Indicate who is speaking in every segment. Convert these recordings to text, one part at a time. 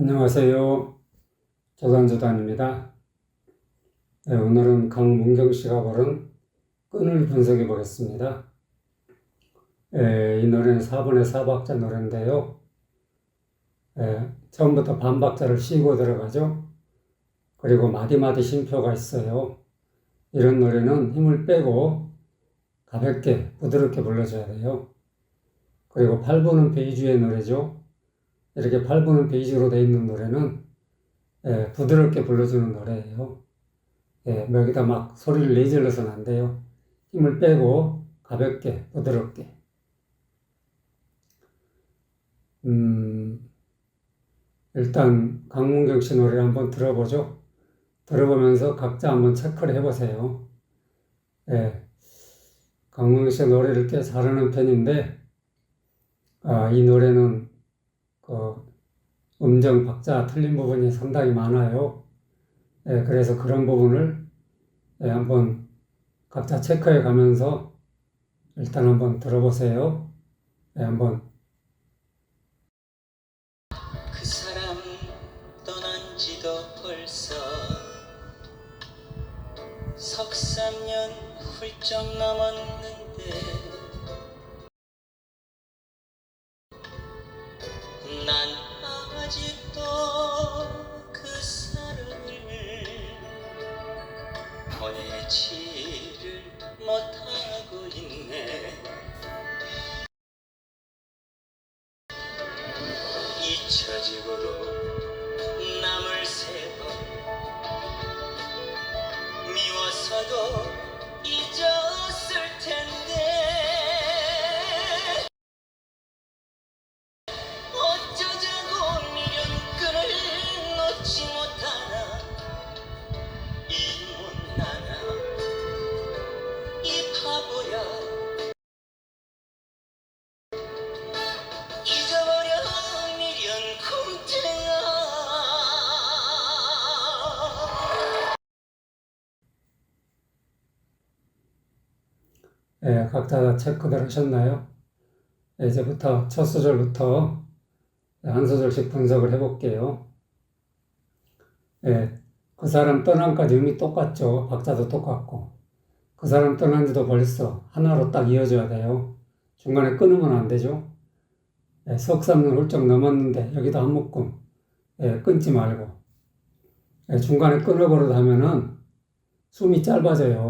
Speaker 1: 안녕하세요. 조단조단입니다. 네, 오늘은 강문경 씨가 부른 끈을 분석해 보겠습니다. 예, 이 노래는 4분의 4박자 노래인데요. 예, 처음부터 반박자를 쉬고 들어가죠. 그리고 마디마디 쉼표가 있어요. 이런 노래는 힘을 빼고 가볍게 부드럽게 불러줘야 돼요. 그리고 8분은 베이주의 노래죠. 이렇게 8분은 베이지로 되어 있는 노래는 예, 부드럽게 불러주는 노래예요. 예, 여기다 막 소리를 내질러서는 안 돼요. 힘을 빼고 가볍게 부드럽게. 음, 일단 강문경 씨 노래를 한번 들어보죠. 들어보면서 각자 한번 체크를 해보세요. 예, 강문경 씨 노래를 꽤 잘하는 편인데 아, 이 노래는 그 음정 박자 틀린 부분이 상당히 많아요. 예, 그래서 그런 부분을 예, 한번 각자 체크해 가면서 일단 한번 들어보세요. 예, 한번
Speaker 2: 못
Speaker 1: 다 체크들 하셨나요? 예, 이제부터 첫 소절부터 한 소절씩 분석을 해볼게요. 예, 그 사람 떠남까지 의미 똑같죠. 박자도 똑같고. 그 사람 떠난 지도 벌써 하나로 딱 이어져야 돼요. 중간에 끊으면 안 되죠. 예, 석삼년 훌쩍 넘었는데 여기도 한 묶음. 예, 끊지 말고. 예, 중간에 끊어버리다 하면은 숨이 짧아져요.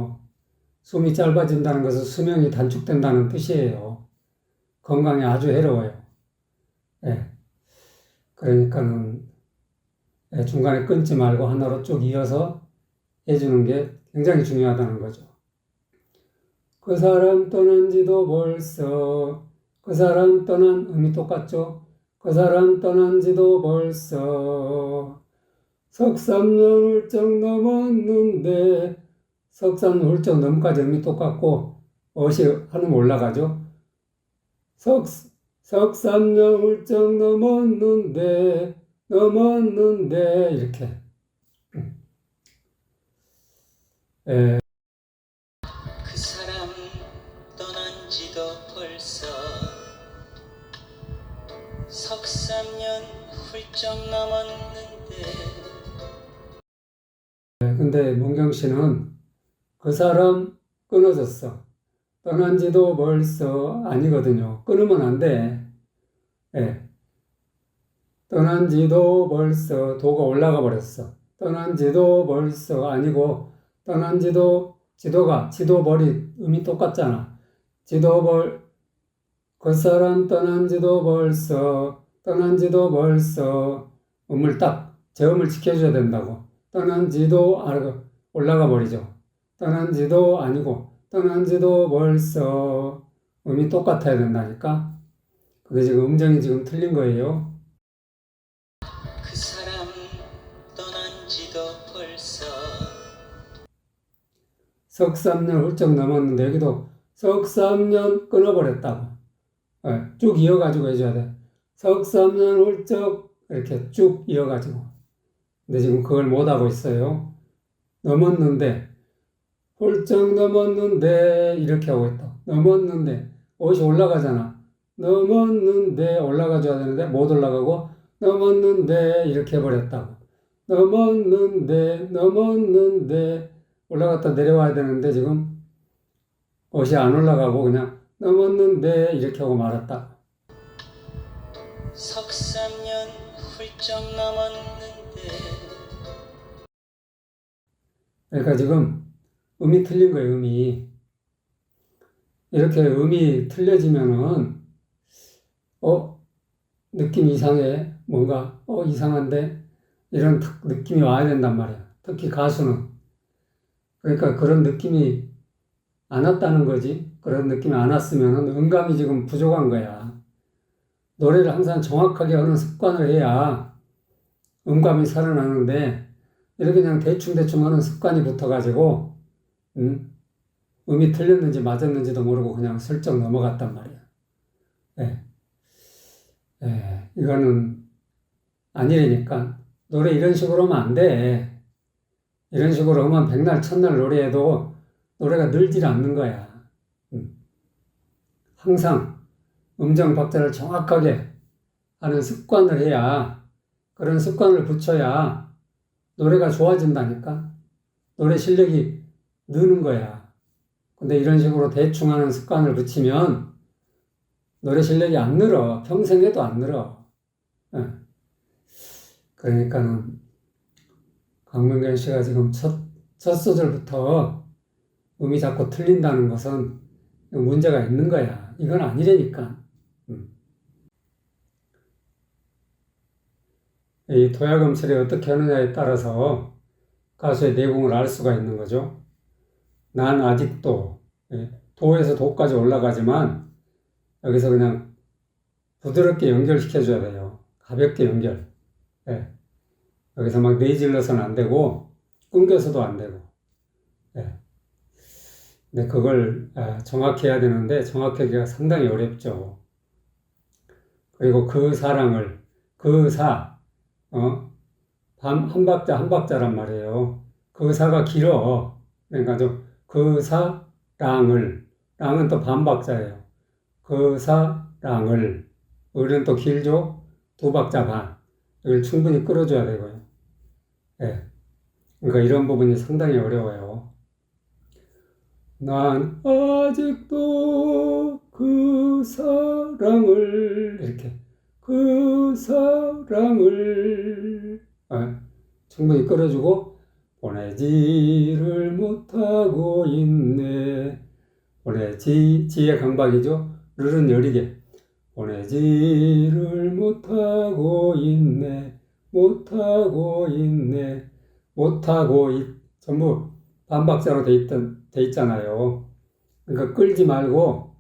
Speaker 1: 숨이 짧아진다는 것은 수명이 단축된다는 뜻이에요. 건강에 아주 해로워요. 예. 그러니까는 예, 중간에 끊지 말고 하나로 쭉 이어서 해주는 게 굉장히 중요하다는 거죠. 그 사람 떠난 지도 벌써 그 사람 떠난 의미 똑같죠? 그 사람 떠난 지도 벌써 석삼년 훌쩍 넘었는데 석삼 훌쩍 넘까지 의미 똑같고 어시 하늘 올라가죠. 석 석삼년 훌쩍 넘었는데 넘었는데 이렇게. 예,
Speaker 2: 그 사람 떠난 지도 벌써 석삼년 훌쩍 넘었는데.
Speaker 1: 예, 근데 문경 씨는 그 사람 끊어졌어. 떠난 지도 벌써 아니거든요. 끊으면 안 돼. 예. 떠난 지도 벌써 도가 올라가 버렸어. 떠난 지도 벌써 아니고 떠난 지도 지도가 지도 벌이 의미 똑같잖아. 지도 벌 그 사람 떠난 지도 벌써 떠난 지도 벌써 음을 딱 제음을 지켜줘야 된다고. 떠난 지도 올라가 버리죠. 떠난 지도 아니고 떠난 지도 벌써 음이 똑같아야 된다니까. 근데 지금 음정이 지금 틀린 거예요.
Speaker 2: 그 사람 떠난 지도 벌써
Speaker 1: 석삼년 훌쩍 넘었는데 여기도 석삼년 끊어버렸다고. 예, 쭉 이어가지고 해줘야 돼. 석삼년 훌쩍 이렇게 쭉 이어가지고. 근데 지금 그걸 못하고 있어요. 넘었는데 훌쩍 넘었는데 이렇게 하고 있다. 넘었는데 옷이 올라가잖아. 넘었는데 올라가줘야 되는데 못 올라가고 넘었는데 이렇게 해버렸다고. 넘었는데 넘었는데 올라갔다 내려와야 되는데 지금 옷이 안 올라가고 그냥 넘었는데 이렇게 하고 말았다.
Speaker 2: 석삼년 훌쩍 넘었는데
Speaker 1: 그러니까 지금 음이 틀린 거예요, 음이. 이렇게 음이 틀려지면은, 어, 느낌 이상해. 뭔가, 어, 이상한데? 이런 탁 느낌이 와야 된단 말이야. 특히 가수는. 그러니까 그런 느낌이 안 왔다는 거지. 그런 느낌이 안 왔으면은 음감이 지금 부족한 거야. 노래를 항상 정확하게 하는 습관을 해야 음감이 살아나는데, 이렇게 그냥 대충대충 하는 습관이 붙어가지고, 음, 음이 틀렸는지 맞았는지도 모르고 그냥 슬쩍 넘어갔단 말이야. 예. 예, 이거는 아니라니까. 노래 이런 식으로 하면 안 돼. 이런 식으로 하면 백날 첫날 노래해도 노래가 늘질 않는 거야. 음. 항상 음정 박자를 정확하게 하는 습관을 해야, 그런 습관을 붙여야 노래가 좋아진다니까? 노래 실력이 느는 거야. 근데 이런 식으로 대충 하는 습관을 붙이면 노래 실력이 안 늘어. 평생 해도 안 늘어. 예. 그러니까는 강명견 씨가 지금 첫, 첫 소절부터 음이 자꾸 틀린다는 것은 문제가 있는 거야. 이건 아니라니까. 음. 이 도야금 처리 어떻게 하느냐에 따라서 가수의 내공을 알 수가 있는 거죠. 난 아직도 예, 도에서 도까지 올라가지만 여기서 그냥 부드럽게 연결시켜 줘야 돼요. 가볍게 연결. 예. 여기서 막 내질러서는 안 되고 끊겨서도 안 되고. 예. 근데 그걸 아, 정확히 해야 되는데 정확하기가 상당히 어렵죠. 그리고 그 사랑을 그 사, 어? 반, 한 박자 한 박자란 말이에요. 그 사가 길어. 그러니까 좀 그 사랑을 랑은 또 반박자예요. 그 사랑을 을은 또 길죠. 두 박자 반. 이걸 충분히 끌어줘야 되고요. 예. 그러니까 이런 부분이 상당히 어려워요. 난 아직도 그 사랑을 이렇게 그 사랑을 아, 충분히 끌어주고 보내지를 못하고 있네. 보내지 지의 강박이죠? 르는 여리게. 보내지를 못하고 있네. 못하고 있네. 못하고 있 전부 반박자로 돼 있던 돼 있잖아요. 그러니까 끌지 말고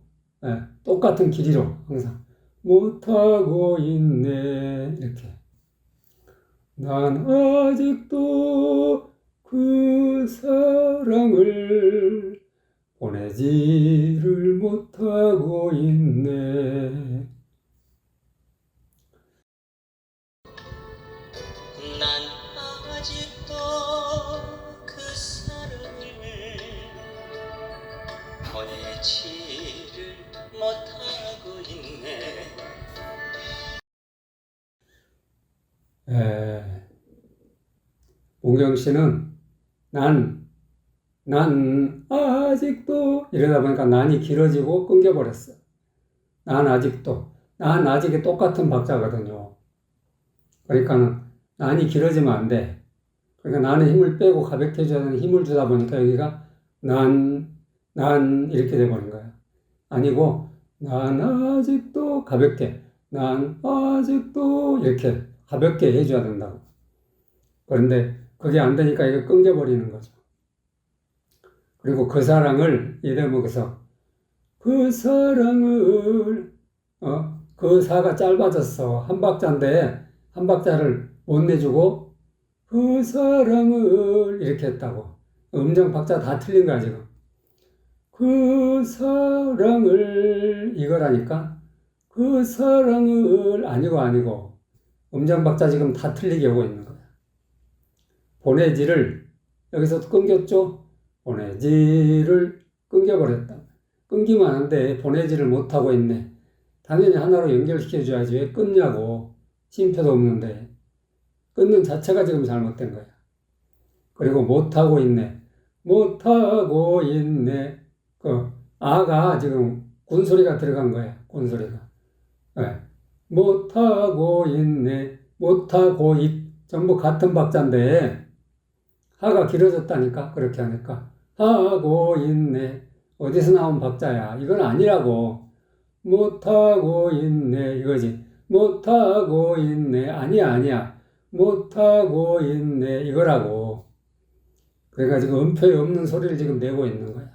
Speaker 1: 예, 똑같은 길이로 항상. 못하고 있네. 이렇게. 난 아직도 그 사랑을 보내지를 못하고 있네.
Speaker 2: 난 아직도 그 사랑을 보내지를 못하고 있네.
Speaker 1: 에, 문경 씨는 난, 난 아직도 이러다 보니까 난이 길어지고 끊겨버렸어. 난 아직도, 난 아직이 똑같은 박자거든요. 그러니까는 난이 길어지면 안 돼. 그러니까 나는 힘을 빼고 가볍게 되는 힘을 주다 보니까 여기가 난, 난 이렇게 돼버린 거야. 아니고, 난 아직도 가볍게, 난 아직도 이렇게 가볍게 해줘야 된다고. 그런데 그게 안 되니까 이거 끊겨버리는 거죠. 그리고 그 사랑을 이 대목에서 그 사랑을 어? 그 사가 짧아졌어. 한 박자인데 한 박자를 못 내주고 그 사랑을 이렇게 했다고. 음정 박자 다 틀린 거야 지금. 그 사랑을 이거라니까. 그 사랑을 아니고 아니고 음정 박자 지금 다 틀리게 오고 있는 거야. 보내지를 여기서 끊겼죠? 보내지를 끊겨버렸다. 안 돼. 보내지를 못하고 있네. 당연히 하나로 연결시켜줘야지. 왜 끊냐고. 쉼표도 없는데 끊는 자체가 지금 잘못된 거야. 그리고 못하고 있네. 못하고 있네. 그 아가 지금 군소리가 들어간 거야. 군소리가. 예. 못하고 있네. 못하고 있. 전부 같은 박자인데 하가 길어졌다니까. 그렇게 하니까. 하고 있네. 어디서 나온 박자야? 이건 아니라고. 못하고 있네. 이거지. 못하고 있네. 아니야, 아니야. 못하고 있네. 이거라고. 그래가지고 음표에 없는 소리를 지금 내고 있는 거야.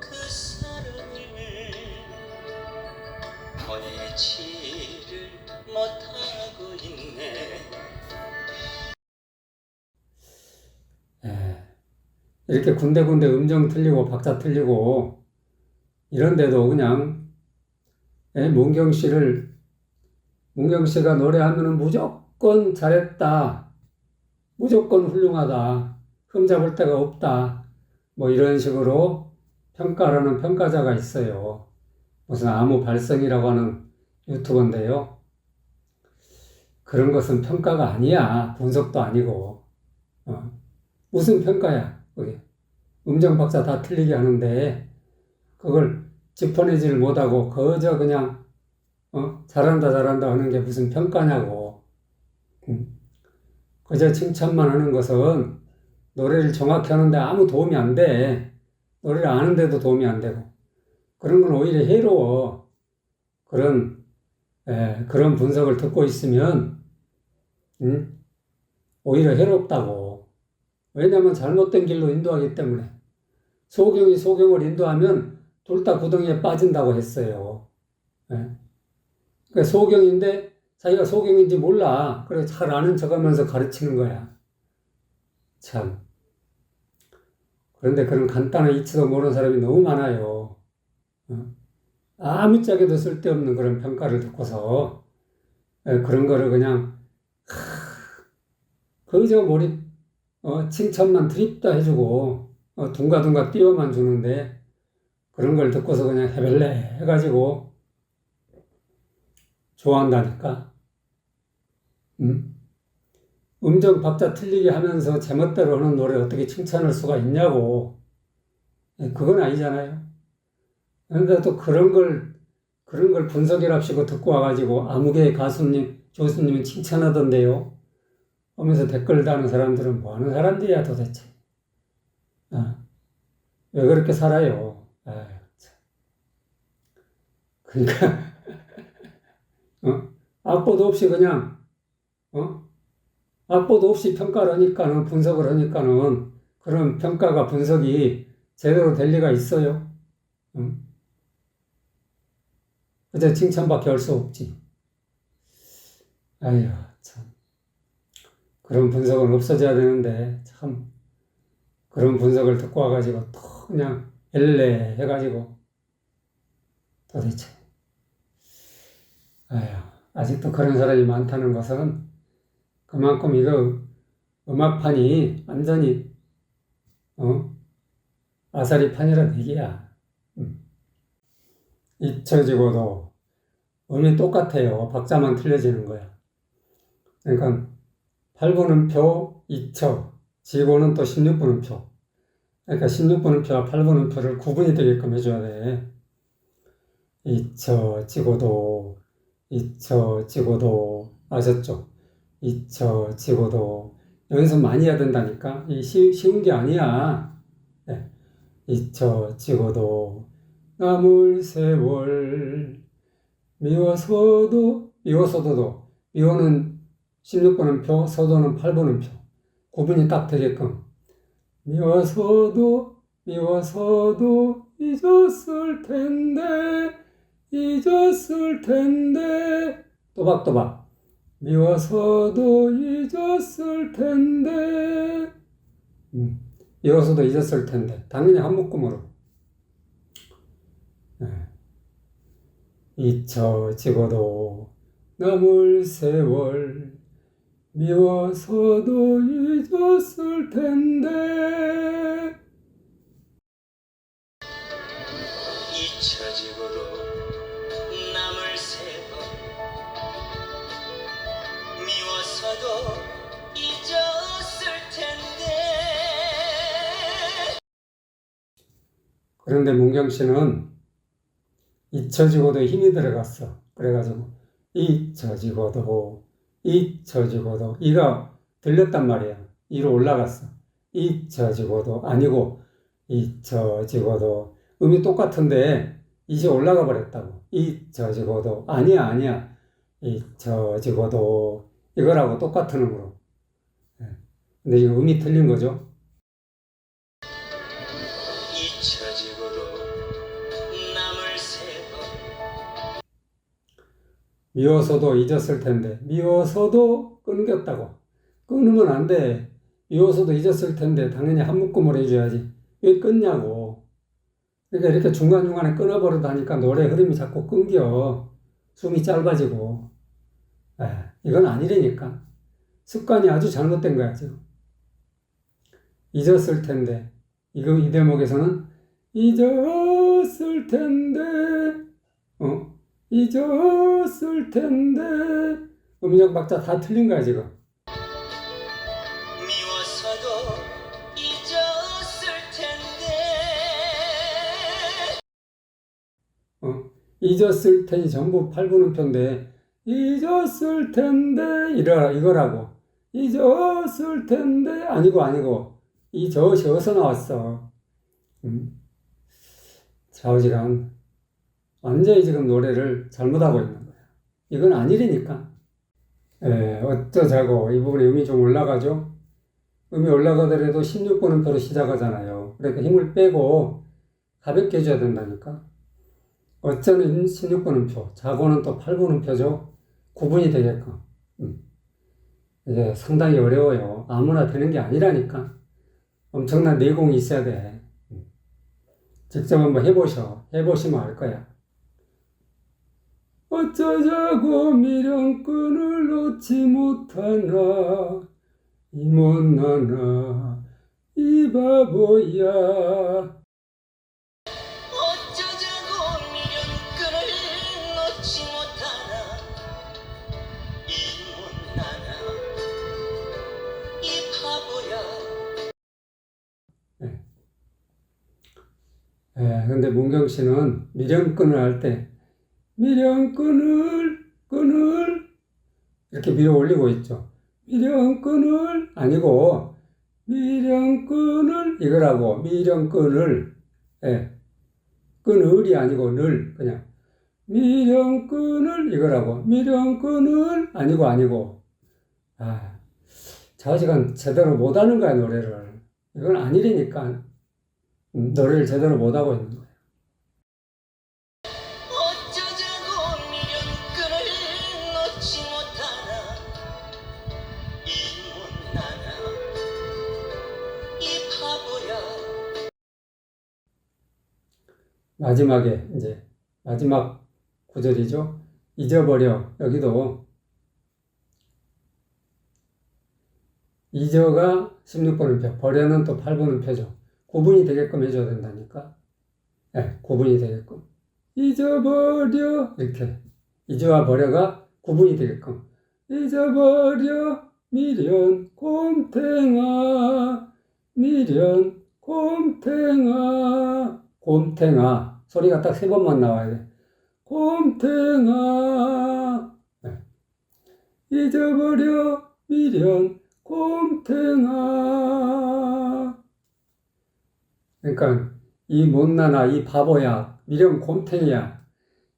Speaker 2: 그 사랑을 못하고 있네
Speaker 1: 예. 이렇게 군데군데 음정 틀리고 박자 틀리고 이런데도 그냥 예, 문경 씨를 문경 씨가 노래하면은 무조건 잘했다. 무조건 훌륭하다. 흠 잡을 데가 없다. 뭐 이런 식으로 평가하는 평가자가 있어요. 무슨 아무 발성이라고 하는 유튜버인데요. 그런 것은 평가가 아니야. 분석도 아니고. 어. 무슨 평가야, 그게. 음정 박자 다 틀리게 하는데, 그걸 짚어내지를 못하고, 그저 그냥, 어, 잘한다, 잘한다 하는 게 무슨 평가냐고. 음. 그저 칭찬만 하는 것은 노래를 정확히 하는데 아무 도움이 안 돼. 노래를 아는데도 도움이 안 되고. 그런 건 오히려 해로워. 그런, 에, 그런 분석을 듣고 있으면, 음, 오히려 해롭다고. 왜냐하면 잘못된 길로 인도하기 때문에. 소경이 소경을 인도하면 둘 다 구덩이에 빠진다고 했어요. 예. 그 소경인데 자기가 소경인지 몰라. 그래 잘 아는 척하면서 가르치는 거야. 참. 그런데 그런 간단한 이치도 모르는 사람이 너무 많아요. 어? 아무짝에도 쓸데없는 그런 평가를 듣고서 예, 그런 거를 그냥 그저 몰입 어, 칭찬만 드립다 해주고 어, 둥가둥가 띄워만 주는데 그런 걸 듣고서 그냥 해벨레 해가지고 좋아한다니까. 음? 음정 박자 틀리게 하면서 제멋대로 하는 노래 어떻게 칭찬할 수가 있냐고. 예, 그건 아니잖아요. 그런데 또 그런 걸, 그런 걸 분석이랍시고 듣고 와가지고 아무개 가수님, 교수님은 칭찬하던데요. 하면서 댓글 다는 사람들은 뭐 하는 사람들이야 도대체. 아, 왜 그렇게 살아요? 참. 그러니까, 어? 악보도 없이 그냥, 어? 악보도 없이 평가를 하니까는, 분석을 하니까는, 그런 평가가 분석이 제대로 될 리가 있어요. 응? 그저 칭찬밖에 할 수 없지. 참. 그런 분석은 없어져야 되는데, 참. 그런 분석을 듣고 와가지고, 또 그냥 엘레 해가지고, 도대체. 아유, 아직도 그런 사람이 많다는 것은 그만큼 이거 음악판이 완전히, 어? 아사리판이라는 얘기야. 음. 잊혀지고도 음이 똑같아요. 박자만 틀려지는 거야. 그러니까 8분음표 잊혀, 지고는 또 16분음표. 그러니까 16분음표와 8분음표를 구분이 되게끔 해줘야 돼. 잊혀지고도, 잊혀지고도, 아셨죠? 잊혀지고도. 연습 많이 해야 된다니까? 이 쉬, 쉬운 게 아니야. 네. 잊혀지고도, 남을 세월, 미워서도, 미워서도도, 미워는 16분음표, 서도는 8분음표. 구분이 딱 되게끔. 미워서도, 미워서도 잊었을 텐데, 잊었을 텐데. 또박또박. 미워서도 잊었을 텐데. 음, 미워서도 잊었을 텐데. 당연히 한 묶음으로. 네. 잊혀지고도 남을 세월 미워서도 잊었을 텐데 잊혀지고도 남을 세워 미워서도 잊었을 텐데 그런데 문경 씨는 잊혀지고도 힘이 들어갔어. 그래가지고 잊혀지고도 잊혀지고도 이가 들렸단 말이야. 이로 올라갔어. 잊혀지고도 아니고 잊혀지고도 음이 똑같은데 이제 올라가 버렸다고. 잊혀지고도 아니야 아니야. 잊혀지고도 이거라고 똑같은 음으로. 예. 근데 지금 음이 틀린 거죠. 미워서도 잊었을 텐데 미워서도 끊겼다고 끊으면 안 돼. 미워서도 잊었을 텐데 당연히 한 묶음으로 해줘야지. 왜 끊냐고. 그러니까 이렇게 중간중간에 끊어버리다니까 노래 흐름이 자꾸 끊겨. 숨이 짧아지고. 에, 이건 아니라니까. 습관이 아주 잘못된 거야 지금. 잊었을 텐데 이거 이 대목에서는 잊었을 텐데 어 잊었을 텐데. 음역 박자 다 틀린 거야 지금.
Speaker 2: 미워서도 잊었을 텐데.
Speaker 1: 어? 잊었을 전부 팔분음표인데 잊었을 텐데. 이러라 이거라고. 잊었을 텐데. 아니고 아니고. 어디서 나왔어. 음? 좌우지간 완전히 지금 노래를 잘못하고 있는 거야 이건 아니라니까 에, 어쩌자고 이 부분에 음이 좀 올라가죠 음이 올라가더라도 16분음표로 시작하잖아요 그러니까 힘을 빼고 가볍게 해줘야 된다니까 어쩌는 16분음표, 자고는 또 8분음표죠. 구분이 되게끔. 음. 이제 상당히 어려워요. 아무나 되는 게 아니라니까. 엄청난 내공이 있어야 돼. 음. 직접 한번 해보셔. 해보시면 알 거야. 어쩌자고 미련끈을 놓지 못하나. 이 못나나 이 바보야.
Speaker 2: 어쩌자고 미련끈을 놓지 못하나. 이 못나나 이 바보야.
Speaker 1: 예, 근데 문경 씨는 미련끈을 할때 미련 끈을 끈을 이렇게 밀어 올리고 있죠. 미련 끈을 아니고 미련 끈을 이거라고 미련 끈을. 예, 끈을이 아니고 늘 그냥. 미련 끈을 이거라고. 미련 끈을 아니고 아니고. 아 자식은 제대로 못하는 거야 노래를. 이건 아니라니까. 음, 노래를 제대로 못하고 있는 거야. 마지막에 이제 마지막 구절이죠. 잊어버려 여기도 잊어가 16번음표, 버려는 또 8번음표죠. 구분이 되게끔 해줘야 된다니까. 예, 구분이 되게끔. 잊어버려 이렇게 잊어와 버려가 구분이 되게끔. 잊어버려 미련 곰탱아 미련 곰탱아 곰탱아 소리가 딱 세 번만 나와야 돼. 곰탱아 네. 잊어버려 미련 곰탱아 그러니까 이 못나나 이 바보야 미련 곰탱이야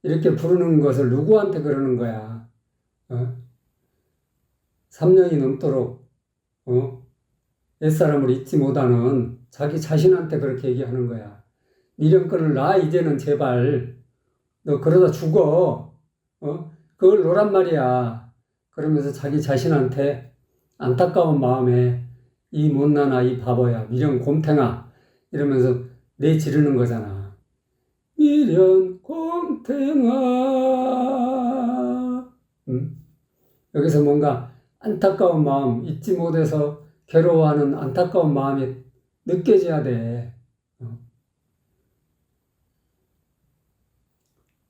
Speaker 1: 이렇게 부르는 것을 누구한테 그러는 거야 어? 3년이 넘도록 어? 옛사람을 잊지 못하는 자기 자신한테 그렇게 얘기하는 거야. 미련끈을 놔 이제는 제발. 너 그러다 죽어. 어? 그걸 놓란 말이야. 그러면서 자기 자신한테 안타까운 마음에 이 못나나 이 바보야 미련 곰탱아 이러면서 내 지르는 거잖아. 미련 곰탱아. 음? 여기서 뭔가 안타까운 마음 잊지 못해서 괴로워하는 안타까운 마음이 느껴져야 돼.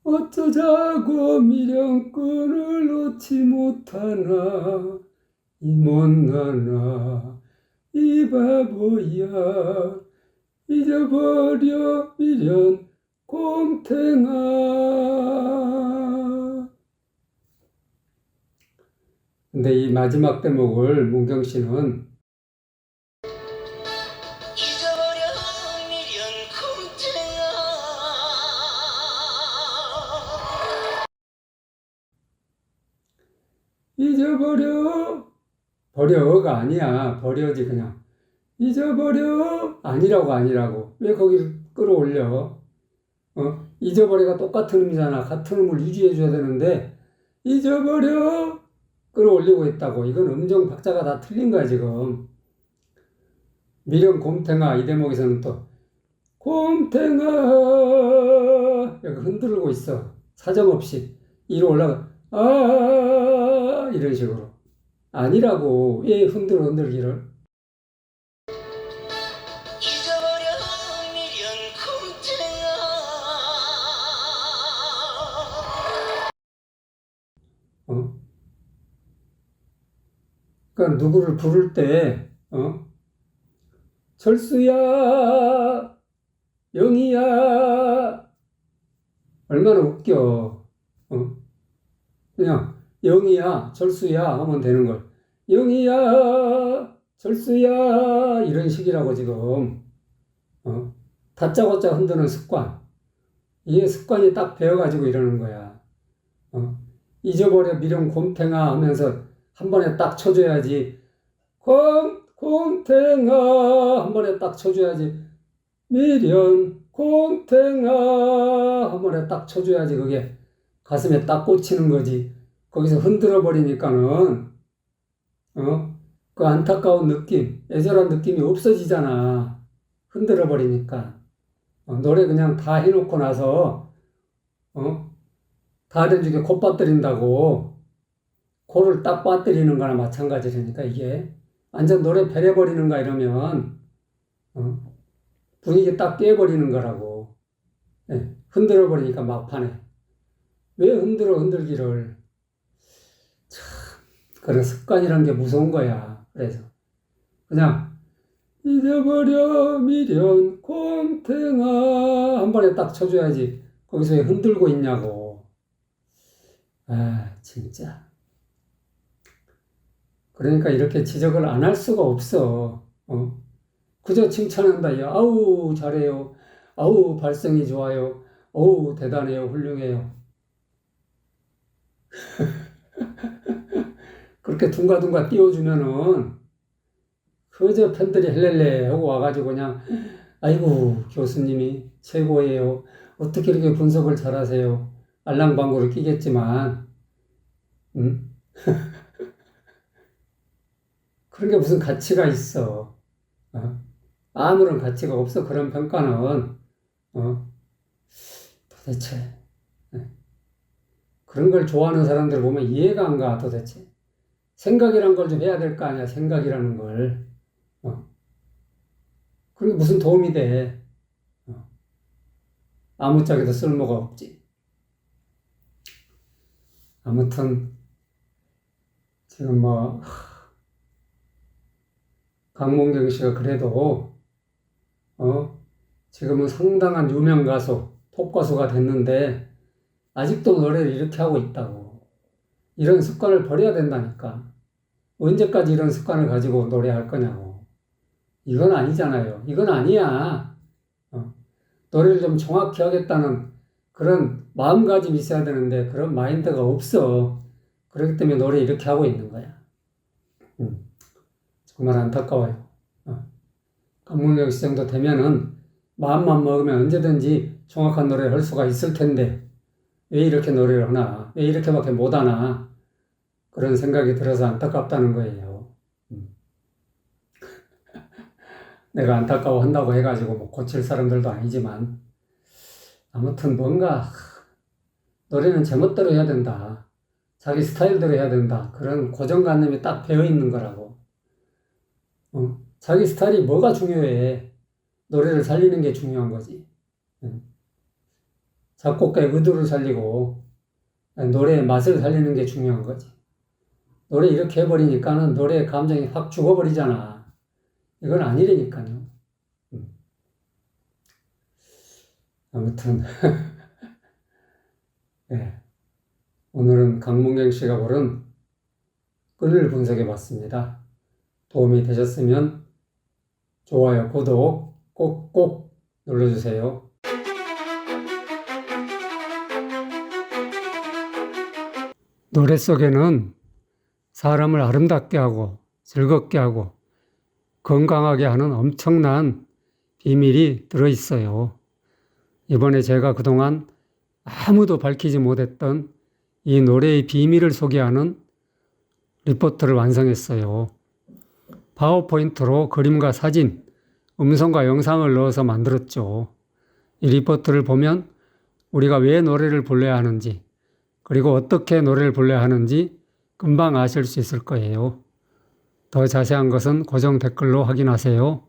Speaker 1: 어쩌자고 미련끈을 놓지 못하나 이 못나나 이 바보야. 잊어버려 미련 곰탱아. 근데 이 마지막 대목을 문경 씨는
Speaker 2: 잊어버려.
Speaker 1: 버려가 아니야. 버려지 그냥. 잊어버려. 아니라고 아니라고. 왜 거기를 끌어올려? 어? 잊어버려가 똑같은 의미잖아. 같은 음을 유지해 줘야 되는데 잊어버려. 끌어올리고 있다고. 이건 음정 박자가 다 틀린 거야 지금. 미련 곰탱아 이 대목에서는 또. 곰탱아! 여기 흔들고 있어. 사정없이. 위로 올라가. 아 이런 식으로 아니라고 왜 흔들어 흔들기를 어? 그러니까 누구를 부를 때 어? 철수야 영희야 얼마나 웃겨 어? 그냥 영희야 철수야 하면 되는 걸. 영희야 철수야 이런 식이라고 지금. 어? 다짜고짜 흔드는 습관. 이게 습관이 딱 배어가지고 이러는 거야. 어? 잊어버려 미련 곰탱아 하면서 한 번에 딱 쳐줘야지. 곰 곰탱아 한 번에 딱 쳐줘야지. 미련 곰탱아 한 번에 딱 쳐줘야지. 그게 가슴에 딱 꽂히는 거지 거기서 흔들어 버리니까는 어? 그 안타까운 느낌 애절한 느낌이 없어지잖아 흔들어 버리니까 어, 노래 그냥 다 해놓고 나서 어? 다른 중에 콧 빠뜨린다고 코를 딱 빠뜨리는 거나 마찬가지라니까 이게 완전 노래 배려버리는가 이러면 어? 분위기 딱 깨버리는 거라고 예, 흔들어 버리니까 막판에 왜 흔들어 흔들기를 참 그런 습관이란 게 무서운 거야 그래서 그냥 잊어버려 미련 곰탱아 한 번에 딱 쳐줘야지 거기서 왜 흔들고 있냐고 아 진짜 그러니까 이렇게 지적을 안 할 수가 없어. 어? 그저 칭찬한다. 야, 아우, 잘해요. 아우, 발성이 좋아요. 어우, 대단해요. 훌륭해요. 그렇게 둥가둥가 띄워주면은, 그저 팬들이 헬렐레 하고 와가지고 그냥, 아이고, 교수님이 최고예요. 어떻게 이렇게 분석을 잘하세요. 알랑방구를 끼겠지만, 응? 그런 게 무슨 가치가 있어. 어? 아무런 가치가 없어. 그런 평가는, 어? 도대체, 예. 그런 걸 좋아하는 사람들 보면 이해가 안 가, 도대체. 생각이란 걸 좀 해야 될 거 아니야, 생각이라는 걸. 어? 그게 무슨 도움이 돼. 어? 아무짝에도 쓸모가 없지. 아무튼, 지금 뭐, 강몽경 씨가 그래도 어 지금은 상당한 유명 가수, 톱 가수가 됐는데 아직도 노래를 이렇게 하고 있다고. 이런 습관을 버려야 된다니까. 언제까지 이런 습관을 가지고 노래할 거냐고. 이건 아니잖아요. 이건 아니야. 어. 노래를 좀 정확히 하겠다는 그런 마음가짐이 있어야 되는데 그런 마인드가 없어. 그렇기 때문에 노래 이렇게 하고 있는 거야. 음. 정말 안타까워요. 어. 강문경 씨 정도 되면은 마음만 먹으면 언제든지 정확한 노래를 할 수가 있을 텐데 왜 이렇게 노래를 하나? 왜 이렇게밖에 못 하나? 그런 생각이 들어서 안타깝다는 거예요. 음. 내가 안타까워 한다고 해가지고 뭐 고칠 사람들도 아니지만 아무튼 뭔가 노래는 제멋대로 해야 된다. 자기 스타일대로 해야 된다. 그런 고정관념이 딱 배어 있는 거라고. 어, 자기 스타일이 뭐가 중요해? 노래를 살리는 게 중요한 거지. 응. 작곡가의 의도를 살리고 노래의 맛을 살리는 게 중요한 거지. 노래 이렇게 해버리니까는 노래의 감정이 확 죽어버리잖아. 이건 아니라니까요. 음. 아무튼 예. 오늘은 강문경 씨가 고른 끈을 분석해 봤습니다. 도움이 되셨으면 좋아요, 구독 꼭꼭 눌러주세요. 노래 속에는 사람을 아름답게 하고 즐겁게 하고 건강하게 하는 엄청난 비밀이 들어 있어요. 이번에 제가 그동안 아무도 밝히지 못했던 이 노래의 비밀을 소개하는 리포트를 완성했어요. 파워포인트로 그림과 사진, 음성과 영상을 넣어서 만들었죠. 이 리포트를 보면 우리가 왜 노래를 불러야 하는지, 그리고 어떻게 노래를 불러야 하는지 금방 아실 수 있을 거예요. 더 자세한 것은 고정 댓글로 확인하세요.